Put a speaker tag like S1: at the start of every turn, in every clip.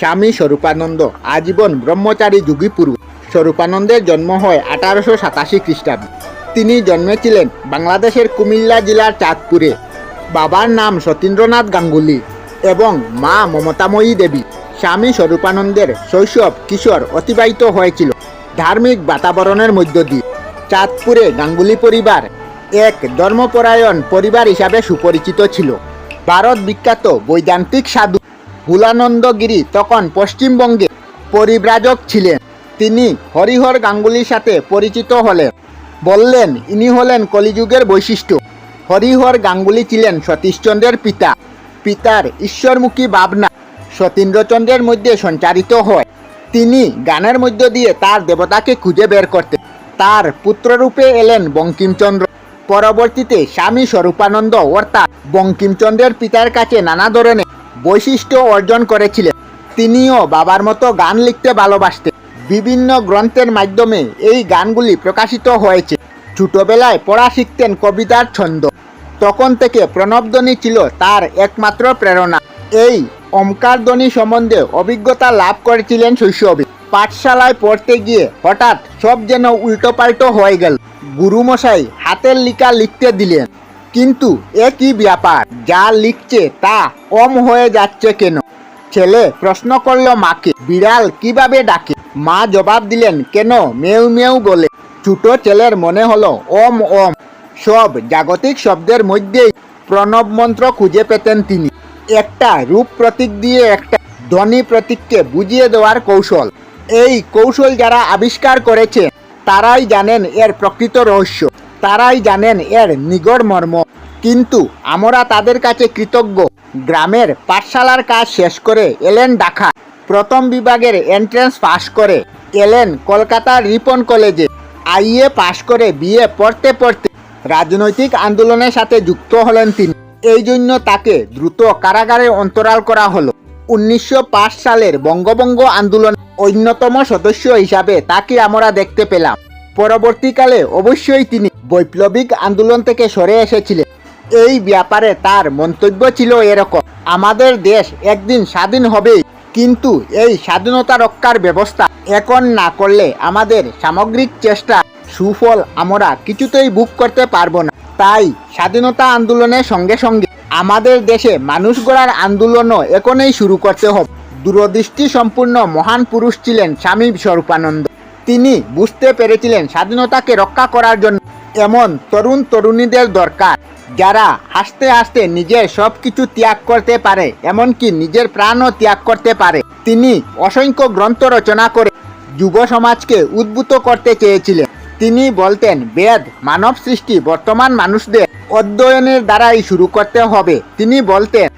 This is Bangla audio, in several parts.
S1: স্বামী স্বরূপানন্দ, আজীবন ব্রহ্মচারী যুগী পুরুষ। স্বরূপানন্দের জন্ম হয় আঠারোশো সাতাশি খ্রিস্টাব্দে। তিনি জন্মেছিলেন বাংলাদেশের কুমিল্লা জেলার চাঁদপুরে। বাবার নাম সতীন্দ্রনাথ গাঙ্গুলি এবং মা মমতাময়ী দেবী। স্বামী স্বরূপানন্দের শৈশব কিশোর অতিবাহিত হয়েছিল ধার্মিক বাতাবরণের মধ্য দিয়ে। চাঁদপুরে গাঙ্গুলি পরিবার এক ধর্মপরায়ণ পরিবার হিসাবে সুপরিচিত ছিল। ভারত বিখ্যাত বৈদান্তিক সাধু হুলানন্দগিরি তখন পশ্চিমবঙ্গে পরিব্রাজক ছিলেন। তিনি হরিহর গাঙ্গুলির সাথে পরিচিত হলেন। বললেন, ইনি হলেন কলিযুগের বৈশিষ্ট্য। হরিহর গাঙ্গুলি ছিলেন সতীশচন্দ্রের পিতা। পিতার ঈশ্বরমুখী ভাবনা সতীন্দ্রচন্দ্রের মধ্যে সঞ্চারিত হয়। তিনি গানের মধ্য দিয়ে তার দেবতাকে খুঁজে বের করতেন। তার পুত্ররূপে এলেন বঙ্কিমচন্দ্র। পরবর্তীতে স্বামী স্বরূপানন্দ অর্থাৎ বঙ্কিমচন্দ্রের পিতার কাছে নানা ধরনের বৈশিষ্ট্য অর্জন করেছিলেন। তিনিও বাবার মতো গান লিখতে ভালোবাসতেন। বিভিন্ন গ্রন্থের মাধ্যমে এই গানগুলি প্রকাশিত হয়েছে। ছোটবেলায় পড়া শিখতেন কবিতার ছন্দ। তখন থেকে প্রণবধ্বনি ছিল তার একমাত্র প্রেরণা। এই ওমকারধ্বনি সম্বন্ধে অভিজ্ঞতা লাভ করেছিলেন শৈশবে। পাঠশালায় পড়তে গিয়ে হঠাৎ সব যেন উল্টোপাল্টো হয়ে গেল। গুরুমশাই হাতের লিখা লিখতে দিলেন। কিন্তু একই ব্যাপার, যা লিখছে তা কম হয়ে যাচ্ছে কেন? ছেলে প্রশ্ন করল মাকে, বিড়াল কীভাবে ডাকে? মা জবাব দিলেন, কেন? মেউ মেউ বলে। ছোট ছেলের মনে হলো, ওম ওম। সব জাগতিক শব্দের মধ্যেই প্রণব মন্ত্র খুঁজে পেতেন তিনি। একটা রূপ প্রতীক দিয়ে একটা ধ্বনি প্রতীককে বুঝিয়ে দেওয়ার কৌশল। এই কৌশল যারা আবিষ্কার করেছে, তারাই জানেন এর প্রকৃত রহস্য। তারাই জানেন এর নিগড় মর্ম। কিন্তু আমরা তাদের কাছে কৃতজ্ঞ। গ্রামের পাঠশালার কাজ শেষ করে এলেন ডাকা প্রথম বিভাগের এন্ট্রান্স পাশ করে এলেন কলকাতার রিপন কলেজে। আইএ পাশ করে বিএ পড়তে পড়তে রাজনৈতিক আন্দোলনের সাথে যুক্ত হলেন তিনি। এই জন্য তাকে দ্রুত কারাগারে অন্তরাল করা হলো। উনিশশো পাঁচ সালের বঙ্গবঙ্গ আন্দোলন অন্যতম সদস্য হিসাবে তাকে আমরা দেখতে পেলাম। পরবর্তীকালে অবশ্যই তিনি বৈপ্লবিক আন্দোলন থেকে সরে এসেছিলেন। এই ব্যাপারে তার মন্তব্য ছিল এরকম, আমাদের দেশ একদিন স্বাধীন হবেই, কিন্তু এই স্বাধীনতা রক্ষার ব্যবস্থা এখন না করলে আমাদের সামগ্রিক চেষ্টা সুফল আমরা কিছুতেই বুক করতে পারব না। তাই স্বাধীনতা আন্দোলনের সঙ্গে সঙ্গে আমাদের দেশে মানুষ গড়ার আন্দোলনও এখনই শুরু করতে হবে। দূরদৃষ্টি সম্পূর্ণ মহান পুরুষ ছিলেন স্বামী স্বরূপানন্দ। তিনি বুঝতে পেরেছিলেন স্বাধীনতাকে রক্ষা করার জন্য এমন তরুণ তরুণীদের দরকার, যারা হাসতে হাসতে নিজের সব কিছু ত্যাগ করতে পারে, এমনকি নিজের প্রাণও ত্যাগ করতে পারে। তিনি অসংখ্য গ্রন্থ রচনা করে যুব সমাজকে উদ্ভূত করতে চেয়েছিলেন। তিনি বলতেন, বেদ, মানব সৃষ্টি, বর্তমান মানুষদের অধ্যয়নের দ্বারাই শুরু করতে হবে। তিনি বলতেন,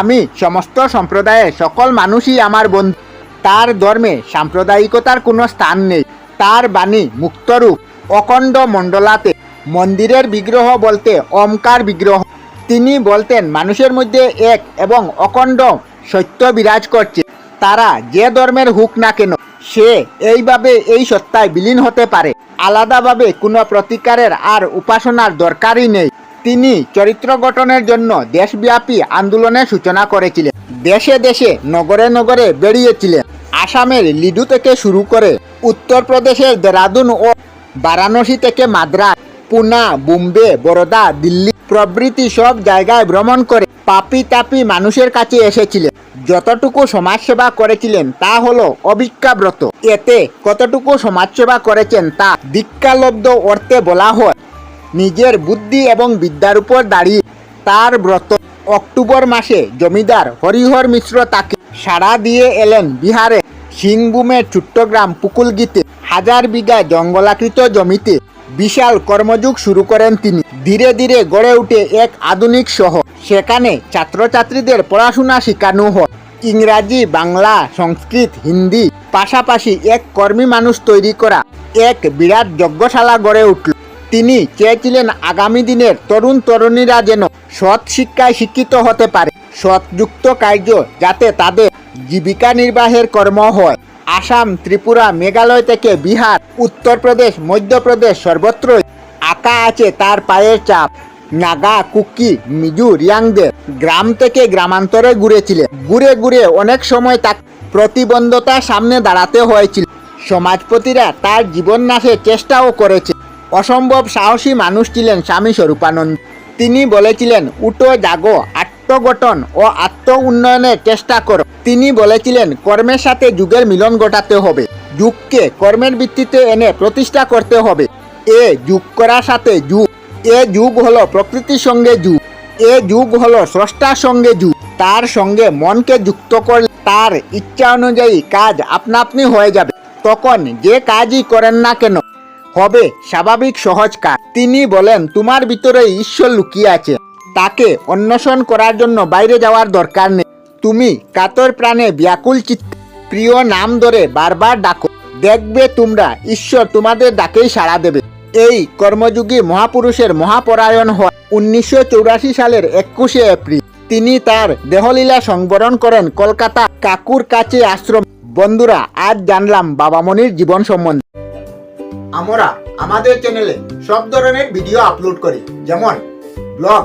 S1: আমি সমস্ত সম্প্রদায়ের সকল মানুষই আমার বন্ধু। তার ধর্মে সাম্প্রদায়িকতার কোনো স্থান নেই। তার বাণী মুক্তরূপ অখণ্ড মণ্ডলাতে মন্দিরের বিগ্রহ বলতে ওমকার বিগ্রহ। তিনি বলতেন, মানুষের মধ্যে এক এবং অখণ্ড সত্য বিরাজ করছে। তারা যে ধর্মের হোক না কেন, সে এইভাবে এই সত্তায় বিলীন হতে পারে। আলাদাভাবে কোনো প্রতিকারের আর উপাসনার দরকারই নেই। তিনি চরিত্র গঠনের জন্য দেশব্যাপী আন্দোলনের সূচনা করেছিলেন। দেশে দেশে, নগরে নগরে বেরিয়েছিলেন। আসামের লিডু থেকে শুরু করে উত্তরপ্রদেশের দেরাদুন ও বারাণসী থেকে মাদ্রাস, পুনা, বোম্বে, বরোদা, দিল্লি প্রভৃতি সব জায়গায় ভ্রমণ করে পাপি তাপি মানুষের কাছে এসেছিলেন। যতটুকু সমাজসেবা করেছিলেন তা হলো অভিজ্ঞাব্রত। এতে কতটুকু সমাজসেবা করেছেন তা দীক্ষালব্ধ অর্থে বলা হয়। নিজের বুদ্ধি এবং বিদ্যার উপর দাঁড়িয়ে তার ব্রত অক্টোবর মাসে জমিদার হরিহর মিশ্র তাকে সাড়া দিয়ে এলেন বিহারে। সিংভূমের চট্টগ্রাম পুকুলগিতে হাজার বিঘা জঙ্গলাকৃত জমিতে বিশাল কর্মযুগ শুরু করেন তিনি। ধীরে ধীরে গড়ে উঠে এক আধুনিক শহর। সেখানে ছাত্রছাত্রীদের পড়াশোনা শেখানো হয়। ইংরাজি, বাংলা, সংস্কৃত, হিন্দি পাশাপাশি এক কর্মী মানুষ তৈরি করা এক বিরাট যজ্ঞশালা গড়ে উঠল। তিনি চেয়েছিলেন আগামী দিনের তরুণ তরুণীরা যেন সৎ শিক্ষায় শিক্ষিত হতে পারে। সৎযুক্ত কার্য যাতে তাদের জীবিকা নির্বাহের কর্ম হয়। আসাম, ত্রিপুরা, মেঘালয় থেকে বিহার, উত্তরপ্রদেশ, মধ্যপ্রদেশ সর্বত্রই আঁকা আছে তার পায়ের চাপ। নাগা, কুকি, মিজু রিয়াংদের গ্রাম থেকে গ্রামান্তরে ঘুরেছিলেন। ঘুরে ঘুরে অনেক সময় তাকে প্রতিবন্ধতার সামনে দাঁড়াতে হয়েছিল। সমাজপতিরা তার জীবন নাশের চেষ্টাও করেছে। অসম্ভব সাহসী মানুষ ছিলেন স্বামী স্বরূপানন্দ। তিনি বলেছিলেন উটো জাগো আত্মগঠন ও আত্ম উন্নয়নের চেষ্টা করো। তিনি বলেছিলেন, কর্মের সাথে যুগের মিলন ঘটাতে হবে। যুগকে কর্মের ভিত্তিতে এনে প্রতিষ্ঠা করতে হবে। এ যুগ করার সাথে যুগ। এ যুগ হলো প্রকৃতির সঙ্গে যুগ। এ যুগ হলো স্রষ্টার সঙ্গে যুগ। তার সঙ্গে মনকে যুক্ত করলে তার ইচ্ছা অনুযায়ী কাজ আপনা আপনি হয়ে যাবে। তখন যে কাজই করেন না কেন, হবে স্বাভাবিক সহজ কাজ। তিনি বলেন, তোমার ভিতরে ঈশ্বর লুকিয়ে আছে। তাকে অন্বেষণ করার জন্য বাইরে যাওয়ার দরকার নেই। তুমি কাতর প্রাণে ব্যাকুল চিত্তে, প্রিয় নাম ধরে বারবার ডাকো। দেখবে তোমরা, ঈশ্বর তোমাদের ডাকেই সাড়া দেবে। এই কর্মযোগী মহাপুরুষের মহাপরায়ণ হয় উনিশশো সালের একুশে এপ্রিল। তিনি তার দেহলীলা সংবরণ করেন কলকাতা কাকুর কাছে আশ্রম। বন্ধুরা, আজ জানলাম বাবামণির জীবন সম্বন্ধে। আমরা আমাদের চ্যানেলে সব ধরনের ভিডিও আপলোড করি। যেমন ব্লগ